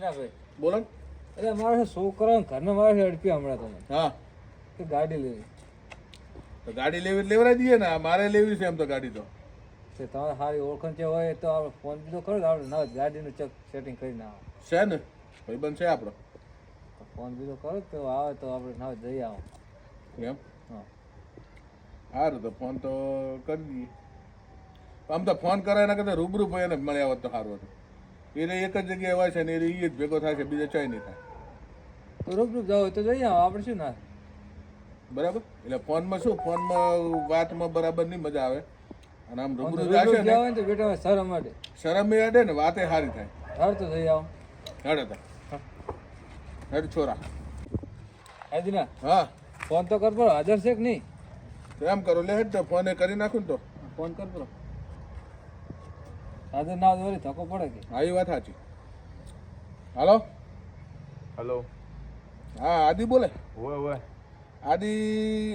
ભાઈ. બોલો. એટલે મારે છે છોકરાઓ ઘરને મારે અડપ્યા હમણાં તમે હા. કે ગાડી લેવી. તો ગાડી લેવી લેવડાવી દઈએ ને. આ મારે લેવી છે એમ તો ગાડી તો. તે તમારે સારી ઓળખાણ છે હોય તો આપણે ફોન બીજો કરો આપણે ના ગાડીનું ચેક સેટિંગ કરી ના છે ને. ભાઈબંધ છે આપણો. ફોન બીજો કરો તો આવે તો આપણે ના જઈ આવો. એમ? હા. સારું તો ફોન તો કરી દઈએ. આમ તો ફોન કરે એના કરતાં રૂબરૂ ભાઈ એને મળ્યા હોત તો સારું હતું. એને એક જ જગ્યાએ હોય છે ને એ જ ભેગો થાય છે બીજા ચાય નહીં થાય. તો રૂબરૂ જાવ હોય તો જઈ આવો આપણે શું ના? બરાબર? એટલે ફોનમાં શું? ફોનમાં વાતમાં બરાબર નહીં મજા આવે. અને આમ રૂબરૂ જાશે ને તો બેટા શરમ માટે. શરમ એ અડે ને વાતે સારી થાય. હાર તો જઈ આવો. હેડે તો. હેડ છોરા. હાજીના હા. ફોન તો કર પડો હાજર છે કે નહીં? એમ કરો લે હેડ તો ફોને કરી નાખું ને તો. ફોન કર પડો. હાજર ના હોય વળી ધક્કો પડે કે? હા એ વાત સાચી. હાલો? હલો. હા આદિ બોલે. હોય હોય આદિ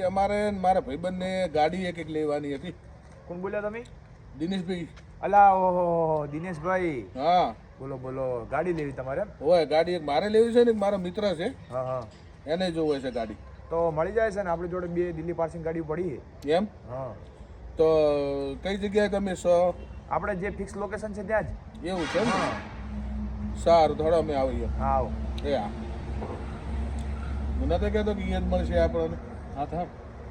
અમારે ને મારા ભાઈબંધને ગાડી એક એક લેવાની હતી. કોણ બોલ્યા તમે? દિનેશભાઈ. અલા ઓહો દિનેશભાઈ. હા. બોલો બોલો ગાડી લેવી તમારે એમ? હોય ગાડી એક મારે લેવી છે ને મારો મિત્ર છે. હા હા. એને જોવે છે ગાડી. તો મળી જાય છે ને આપણી જોડે બે દિલ્હી પાર્સિંગ ગાડી પડી એમ? હા. તો કઈ જગ્યાએ તમે સો? આપણે જે ફિક્સ લોકેશન છે ત્યાં જ. એવું છે ને? સારું થોડો અમે આવીએ. આવો. એ હા હું તો કહેતો કે અહીંયા જ મળશે આપણને. હા થા.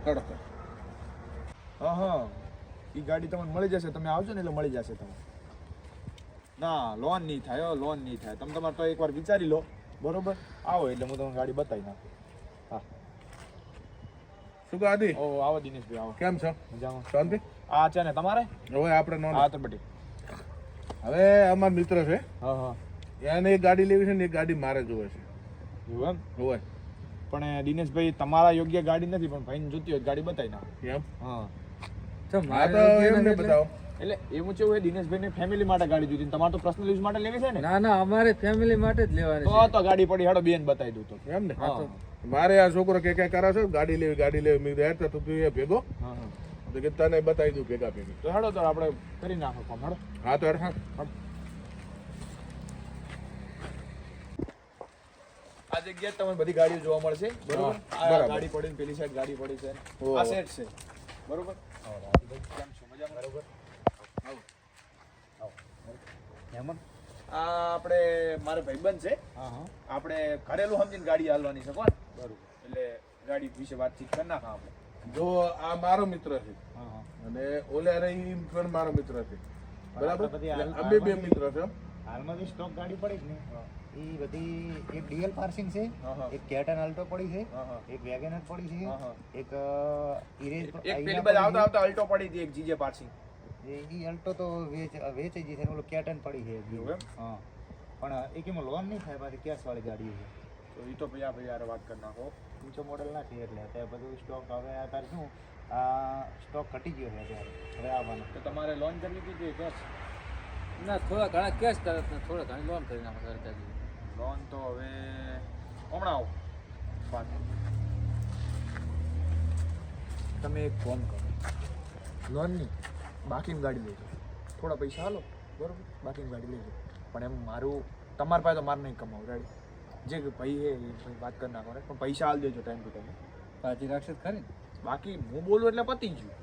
હેડો હા હા. એ ગાડી તમને મળી જશે. તમે આવજો ને એટલે મળી જશે તમને. ના લોન નહીં થાય હો લોન નહીં થાય. તમે તમારે તો એકવાર વિચારી લો. બરોબર? આવો એટલે હું તમને ગાડી બતાવી નાખું. શું કહો આદિ? ઓ આવો દિનેશભાઈ આવો. કેમ છો? મજામાં. શાંતિ? આ છે ને તમારે? હવે આપણે નો હા તો બટી. હવે અમાર મિત્ર છે. હા હા. એને એક ગાડી લેવી છે ને એક ગાડી મારે જોવે છે. એવું એમ? હોય. પણ દિનેશભાઈ તમારા યોગ્ય ગાડી નથી પણ ભાઈને જોતી હોય ગાડી બતાવી નાખો. એમ હા. તો મારે તો એમને એટલે- બતાવો. એટલે એવું છે દિનેશભાઈ ને ફેમિલી માટે ગાડી જોતી તમારે તો પર્સનલ યુઝ માટે લેવી છે ને? ના ના અમારે ફેમિલી માટે જ લેવાની તો તો ગાડી પડી હાડો બેન બતાવી દઉં તો. એમ ને હા મારે આ છોકરો કે કે કરે છે? ગાડી લેવી ગાડી લેવી. મેં હેડ તો તું એ ભેગો. હા હા. તો કે તને બતાવી દઉં ભેગા ભેગી. તો હેડો તો આપણે કરી નાખો કામ હેડો. હા તો હેડ હા. આ જગ્યાએ તમને બધી ગાડીઓ જોવા મળશે. બરોબર? આ. ગાડી પડી ને પેલી સાઈડ ગાડી પડી છે. આ સેટ છે. બરોબર? કેમ છો? મજામાં? બરોબર. આવો. આવો. હેમંત આ આપણે મારે ભાઈબંધ છે. હા હા. આપણે ઘરેલું સમજીને ગાડી હાલવાની છે કોણ? બરોબર એટલે ગાડી વિશે વાતચીત કરી નાખા આપણે જો આ મારો મિત્ર છે હા હા અને ઓલે રહી પણ મારો મિત્ર છે બરાબર અમે બે મિત્ર છે. હાલમાં જે સ્ટોક ગાડી પડી છે ને એ બધી એક ડીએલ પાર્સિંગ છે. એક કેટન અલ્ટો પડી છે. એક વેગેનર પડી છે. એક ઇરેજ એક પેલી બાજુ આવતા પડી આવતા અલ્ટો પડી હતી એક જીજે પાર્સિંગ. એ ઈ અલ્ટો તો વેચ વેચાઈ જશે છે ઓલો કેટન પડી છે? હા પણ એ કેમ લોન નહીં થાય પાછી કેશ વાળી ગાડી છે તો એ તો પછી આ ભાઈ યાર વાત કરી નાખો. ઊંચો મોડલ નથી એટલે અત્યારે બધું સ્ટોક હવે અત્યારે શું આ સ્ટોક ઘટી ગયો છે અત્યારે હવે આવવાનો. તો તમારે લોન કરવી કીધી કેશ ના થોડા ઘણા કેશ તરત ને થોડા ઘણી લોન કરી નાખો સરકાર લોન તો હવે હમણાં આવો. તમે એક ફોન કરો. લોનની બાકીની ગાડી લેજો થોડા પૈસા હાલો બરોબર? બાકીની ગાડી લેજો પણ એમ મારું તમારા પાસે તો મારે નહીં કમાવું રેડી જે ભાઈ હે ભાઈ વાત કરી નાખો પણ પૈસા આલ દેજો ટાઈમ ટુ ટાઈમ પાછી રાખશે ખરી બાકી હું બોલું એટલે પતી ગયું.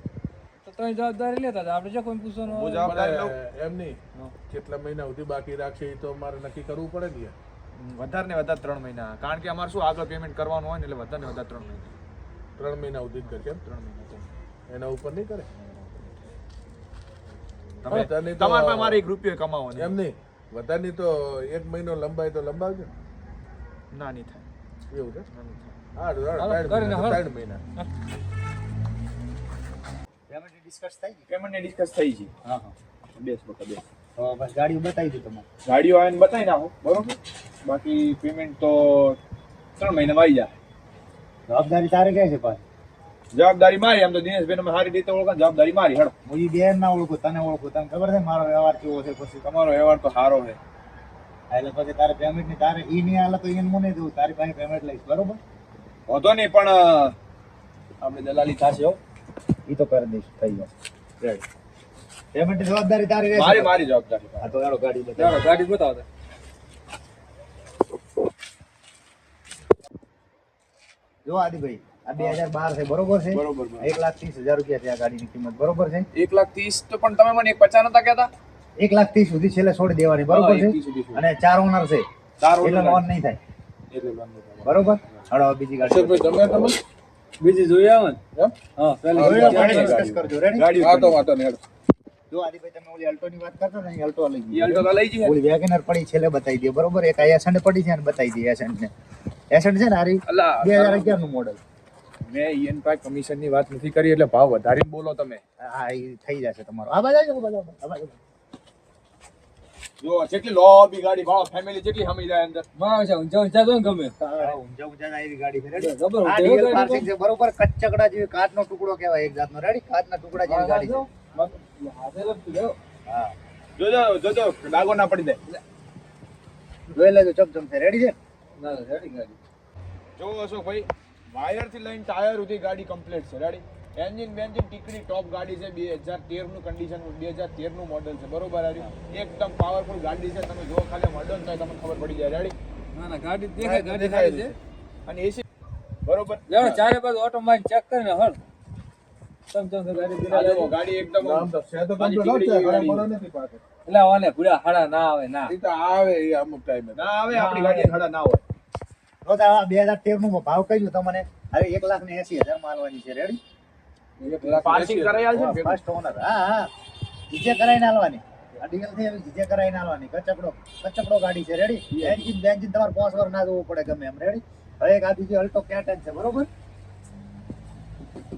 તો તમે જવાબદારી લેતા હતા. આપણે જો કોઈ પૂછવાનું હું જવાબદારી લઉં. એમ નહીં. કેટલા મહિના સુધી બાકી રાખશે એ તો મારે નક્કી કરવું પડે ને વધારે ને વધારે ત્રણ મહિના. કારણ કે અમારે શું આગળ પેમેન્ટ કરવાનું હોય ને એટલે વધારે ને વધારે ત્રણ મહિના. ત્રણ મહિના સુધી જ કરશે ત્રણ મહિના તો. એના ઉપર નહીં કરે? તમે તમારા મારે એક રૂપિયો કમાવો એમ નહીં. વધારની તો એક મહિનો લંબાય તો લંબાવજો ને. ના નહીં થાય. એવું છે? ના નહીં થાય ત્રણ મહિના. પેમેન્ટ ડિસ્કસ થઈ ગઈ? પેમેન્ટ ડિસ્કસ થઈ છે હા હા. બેસ બકા બેસ. બસ ગાડીઓ બતાવી દઉં તમારે ગાડીઓ આવીને બતાવી નાખો બરોબર? બાકી પેમેન્ટ તો ત્રણ મહિનામાં આવી જાય. જવાબદારી તારે ક્યાં છે પાછી? જવાબદારી મારી આમ તો દિનેશભાઈ તમે સારી રીતે ઓળખો જવાબદારી મારી હેડો. હું બેન ના ઓળખું તને ઓળખું. તને ખબર છે મારો વ્યવહાર કેવો છે? પછી તમારો વ્યવહાર તો સારો છે. એટલે પછી તારે પેમેન્ટની તારે ઈ નહીં હાલે તો એને હું નહીં દઉં તારી પાસે પેમેન્ટ લઈશ બરોબર? વધો નહીં પણ આપણે દલાલી થશે હો. ઈ તો કરી દઈશ થઈ ગયો. પેમેન્ટ જવાબદારી તારી રહેશે. મારી મારી જવાબદારી હા તો એનો ગાડી બતાવો. ગાડી બતાવો જો આદિભાઈ આ બે હજાર બાર છે બરોબર છે? બરોબર એક લાખ ત્રીસ હજાર રૂપિયા છે આ ગાડીની કિંમત બરોબર છે? એક લાખ ત્રીસ તો પણ તમે મને એક પચાસ નતા કેતા એક લાખ ત્રીસ સુધી છેલ્લે છોડી દેવાની બરોબર છે. અને ચાર ઓનર છે ચાર એટલે લોન નહીં થાય. કરો. બરોબર? હળો બીજી ગાડી. તમે તમે? બીજી જોઈ આવે ને. હા? પેલી હા, ગાડી, ગાડી ગાડી. કરજો. રેડી ગાડી વાતો વાતો ને જો આદિભાઈ તમે ઓલી અલ્ટો ની વાત કરતો ને અલ્ટો લઈ ગઈ અલ્ટો લઈ જઈએ. ઓલી વેગનર પડી છેલ્લે બતાવી દે બરોબર? એક આ એસન્ટ પડી છે ને બતાવી દે એસન્ટ ને. એસન્ટ છે ને હજાર અગિયારનું મોડલ મેં ઈએન પા કમિશનની વાત નથી કરી એટલે ભાવ વધારીને બોલો તમે. હા એ થઈ જશે તમારો. આ બાજુ આવજો, આ બાજુ આવજો, આ બાજુ આવજો. જો જેટલી લોબી ગાડી ભાવ ફેમિલી જેટલી હમી જાય અંદર. માં છે ઊંચા ઊંચા તો ગમે? ગાડી રેડી જબર આ ઊંચા DL ગાડી છે બરોબર? કચ્ચકડા જેવી કાચનો ટુકડો કહેવાય એક જાતનો. રેડી કાચના ટુકડા જેવી ગાડી છે હા. જોજો જોજો ડાગો ના પડી જાય જોઈ લેજો ચમચમ છે. રેડી છે? ના રેડી ગાડી. જો અશોકભાઈ વાયરથી લઈને ટાયર સુધી ગાડી કમ્પ્લીટ છે. રેડી એન્જિન બેન્જિન ટીકડી ટોપ ગાડી છે બે હજાર તેરનું કન્ડિશન બે હજાર તેરનું મોડલ છે. બરોબર આવ્યું એકદમ પાવરફુલ ગાડી છે. તમે જો ખાલી મોડલ થાય તમને ખબર પડી જાય. રેડી ના ના ગાડી દેખાય ગાડી દેખાય છે. અને એસી બરોબર. લેવડો ચારે બાજુ ઓટો મારી ચેક કરીને હળ ગાડી એકદમ. એટલે ઓને હાડા ના આવે ના. તો આવે અમુક ટાઈમે ના આવે આપણી ગાડી ખડા ના હોય. આ બે હજાર તેરનું ભાવ કહ્યું તમને. હવે એક લાખ ને એસી હજાર માલવાની છે. રેડી પાર્સિંગ કરાઈ આલશે ને? ઓનર હા હા. જીજે કરાઈને આલવાની ડીએલથી જીજે કરાઈને આલવાની કચકડો કચકડો ગાડી છે. રેડી એન્જિન બેન્જિન તમારે પાંચ વાર ના જોવું પડે ગમે એમ. રેડી હવે એક આ બીજી અલ્ટો કેટન છે. બરોબર?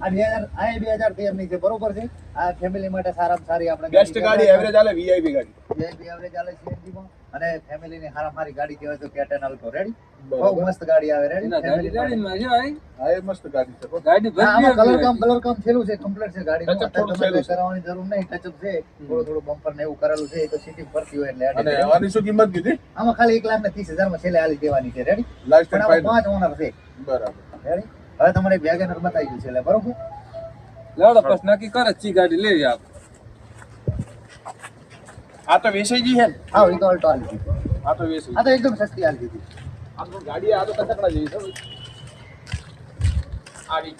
આ બે હજાર આ બે હજાર તેરની છે. બરોબર છે? આ ફેમિલી માટે સારામાં સારી આપણે બેસ્ટ ગાડી એવરેજ આલે વીઆઈપી ગાડી. VIP એવરેજ આલે માં અને ફેમિલી ની હારા મારી ગાડી કહેવાય તો કેટન અલ્ટો રેડી બહુ મસ્ત ગાડી આવે. રેડી ગાડી ગાડી માં જો આઈ હા એ મસ્ત ગાડી છે. ગાડી આમાં કલર કામ કલર કામ થયેલું છે. કમ્પ્લીટ છે ગાડી ટચ છે. કરાવવાની જરૂર નહીં. ટચઅપ છે. થોડું થોડું બમ્પર ને એવું કરેલું છે. એ તો સિટી ફરતી હોય એટલે અને આની શું કિંમત કીધી? આમાં ખાલી એક લાખ ને ત્રીસ હજારમાં છેલ્લે આલી દેવાની છે. રેડી લાસ્ટ ટાઈમ પાંચ ઓનર છે. બરાબર. રેડી હવે તમારે વેગનર બતાવી ગયું છે એટલે બરોબર? લાડો પછી નક્કી કરે ચી ગાડી લઈ જાય આ તો વેસાઈજી છે ને? હા એ તો અલ્ટો આલી દીધી આ તો વેસાઈ. આ તો એકદમ સસ્તી આલી દીધી આ તો ગાડી આ તો કચકડા જેવી છે આવી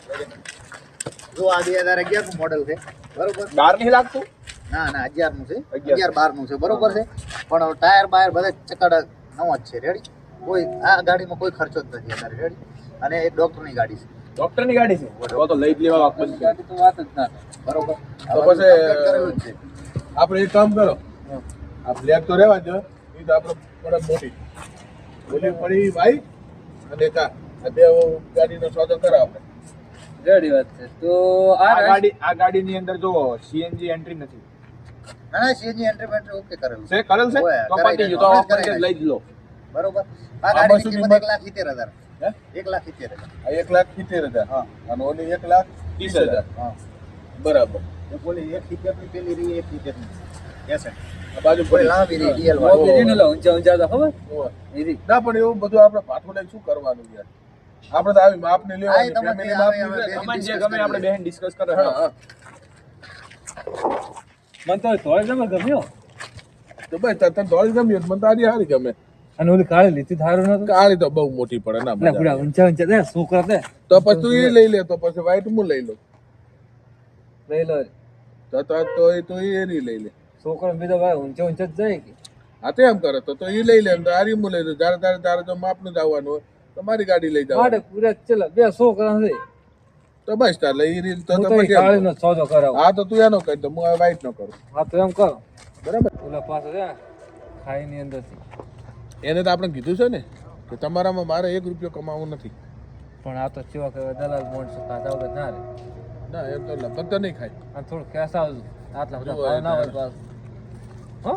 જો આ બે હજાર અગિયારનું મોડેલ છે. બરોબર? બાર નહીં લાગતું? ના ના અગિયારનું છે. અગિયાર. અગિયાર બારનું છે બરોબર છે. પણ ટાયર બાયર બધા ચકડા નવા જ છે રેડી કોઈ આ ગાડીમાં કોઈ ખર્ચો જ નથી અત્યારે રેડી અને એક ડોક્ટરની ગાડી છે. ડોક્ટરની ગાડી છે? તો તો લઈ જ લેવા ગાડી તો વાત જ ના બરોબર તો પછી- આપણે એક કામ કરો. આ બ્લેક તો રહેવા દો એ તો આપણે પડે મોટી. બોલી પડી વાઈ અને કા આ બે ગાડીનો સોદો કરો આપણે. રેડી વાત છે. તો આ આ ગાડી ગાડી આ ગાડીની અંદર જો સીએનજી એન્ટ્રી નથી. ના ના સીએનજી એન્ટ્રી બેન્ટ્રી ઓકે કરેલું છે. છે કરેલ છે? તો કરાઈ પતી તો નાખ્યું. લઈ જ લો. બરોબર. આ કિંમત લાખ સિત્તેર હજાર. હે? એક લાખ સિત્તેર હજાર. આ એક લાખ સિત્તેર હજાર. હા. અને ઓલી એક લાખ ત્રીસ હજાર. હા. બરાબર. ઓલી એક સિત્તેરની પેલી રહી એક સિત્તેરની આ બાજુ કોઈ લાંબી રહી ડીએલ મોટી વાળી. ઊંચા ઊંચા તો ખબર? એરી ના પણ એવું બધું આપણે પાછું લઈને શું કરવાનું યાર? આપણે તો આવી માપની લેવાની ફેમિલી માપની આવે, લે. બે- તમને જે ગમે આપણે બેન ડિસ્કસ કરે હા મને તો થોડી જબર ગમ્યો. તો ભાઈ તને થોડી મને તો આરી હારી ગમે. અને ઓલી કાળી લીધી થારું નતું? કાળી તો બહુ મોટી પડે ના પૂરા ઊંચા ઊંચા. દે છોકરા દે. તો પછી તું એ લઈ લે તો પછી વ્હાઈટ હું લઈ લઉં. લઈ લો. તો તો તો એ તો એ લઈ લે. છોકરો બીજો ભાઈ ઊંચે ઊંચે જ જાય કે. હા તો એમ કરે. તો તો એ લઈ લે તો આરી હું લઈ લે તારે તારે તારે તો માપનું જ આવવાનું હોય. તો મારી ગાડી લઈ મારે જવાની પૂરા ચલા. બે છોકરા છે. તો બસ તાર લઈ રીલ તો તો પછી કાળી નો સોદો કરાવ. હા તો તું એનો કહી તો હું વ્હાઈટ નો કરું. હા તો એમ કરો. બરાબર. ઓલા પાસે છે ખાઈ ની અંદર એને તો આપણે કીધું છે ને કે તમારામાં મારે એક રૂપિયો કમાવું નથી. પણ આ તો ચેવા કે દલાલ માણસો છે વગર ના રે. ના એ તો લગભગ તો નહીં ખાય. અને થોડું કેસ આવજો આટલા બધા ભાવ ના હોય હો?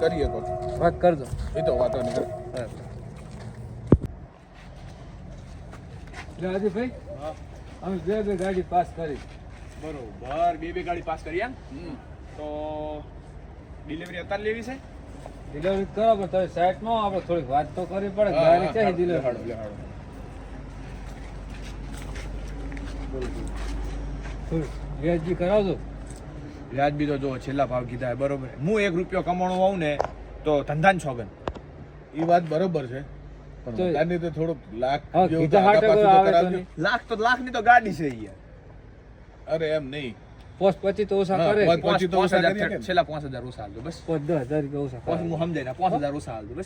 કરીએ તો. વાત કરજો. એ તો વાતો નહીં કરે. ભાઈ અમે બે બે ગાડી પાસ કરી. બરોબર બે બે ગાડી પાસ કરી એમ? તો ડિલિવરી અત્યારે લેવી છે? ડિલિવરી કરો પણ તમે સાઈડમાં આપણે થોડીક વાત તો કરવી પડે. ગાડી છે ડિલિવરી. વ્યાજબી કરાવજો. વ્યાજબી તો જો છેલ્લા ભાવ કીધા બરોબર. હું એક રૂપિયો કમાણો આવું ને તો ધંધાન છોગન. એ વાત બરોબર છે પણ તો- થોડુંક લાખ લાખ તો. લાખની તો ગાડી છે યાર. અરે એમ નહીં. પોસ્ટ પછી તો ઓછા કરે. પછી તો ઓછા હજાર કરીએ કે? છેલ્લા પાંચ હજાર ઓછા હાલજો બસ. પોસ્ટ દસ હજાર રૂપિયા ઓછા પાંચ હું સમજાય પાંચ હજાર ઓછા હાલજો બસ.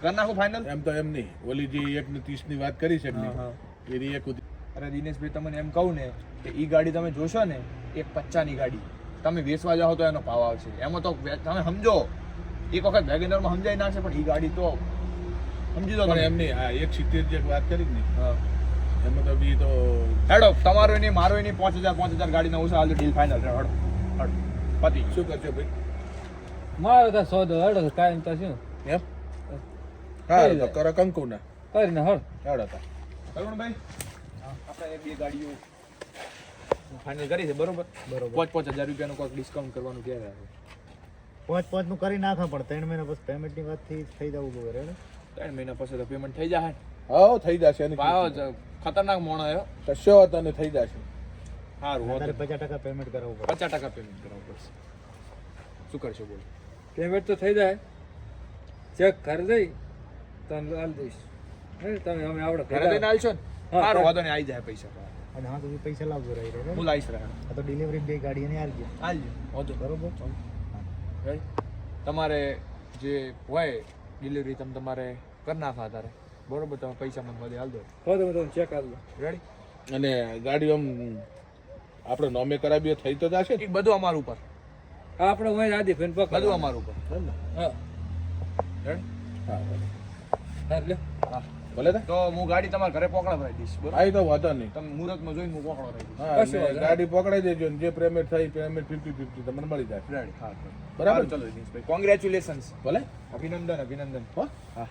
કરી નાખો ફાઇનલ એમ તો એમ નહીં. ઓલી જે એક ને ત્રીસની વાત કરી છે. એની એક અરે દિનેશભાઈ તમને એમ કહું ને કે ઈ ગાડી તમે જોશો ને એક પચ્ચાની ગાડી. તમે વેચવા જાઓ તો એનો ભાવ આવશે. એમાં તો તમે સમજો એક વખત વેગેનરમાં સમજાઈ નાખશે પણ એ ગાડી તો સમજી દો પણ તમે. એમ નહીં આ એક સિત્તેર જે વાત કરી ને હા. એમાં તો બી તો હેડો તમારો નહીં મારો નહીં પાંચ હજાર પાંચ હજાર ગાડીના ઓછા હાલજો ડીલ ફાઇનલ હેડો હેડો. પતિ. શું કરશો ભાઈ? મારે તો સોદો હેડો કાયમ તો શું? એમ? હા તો કરો કંકુના. કરીને હળ હેડો. તા. ભાઈ આપણે એ બે ગાડીઓ ફાઇનલ કરી છે બરોબર? બરોબર. પાંચ પાંચ હજાર રૂપિયાનું કોઈક ડિસ્કાઉન્ટ કરવાનું કહેવાય પાંચ પાંચનું કરી નાખો પણ ત્રણ મહિના પછી પેમેન્ટની વાતથી થઈ જવું જોઈએ રેડી ત્રણ મહિના પછી તો પેમેન્ટ થઈ જાય હા થઈ જશે એની ખતરનાક મોણ આવ્યો કશો વાંધો નહીં થઈ જશે. સારું તારે પચાસ ટકા પેમેન્ટ કરાવવું પડે. પચાસ ટકા પેમેન્ટ કરાવવું પડશે. શું કરશો બોલો? પેમેન્ટ તો થઈ જાય. ચેક કરી દઈ તને હાલ દઈશ. હે, તમે અમે આવડે ઘરે લઈને આવશો ને? સારું હા. વાંધો નહીં આવી જાય પૈસા. અને હા તો પૈસા લાવજો રહી રે હું લાવીશ રહ્યા તો ડિલિવરી બે ગાડી એની આવજો આવજો વાંધો બરોબર? તમારે જે હોય ડિલિવરી તમે તમારે કરી નાખો તારે બરોબર? તમે પૈસા મને બધે હાલ દો. હો તમે તમે ચેક હાલ દો. રેડી અને ગાડી આમ આપણે નોમે કરાવીએ થઈ તો જશે ને? એ બધું અમારું ઉપર. હા આપણે હોય આદિ ફેન પક બધું અમારું ઉપર. ને? હા. રેડી હા હા લે હા. ભલે તા. તો હું ગાડી તમારા ઘરે પકડાવી દઈશ હા તો વાંધો નહીં. તમે મુહૂર્તમાં જોઈને હું પકડાવી દઈશ. ગાડી પકડાઈ દેજો ને જે પેમેન્ટ થાય પેમેન્ટ ફિફ્ટી ફિફ્ટી તમને મળી જાય. બરાબર. ચલો કોંગ્રેચ્યુલેશન્સ ભલે. અભિનંદન અભિનંદન. હા.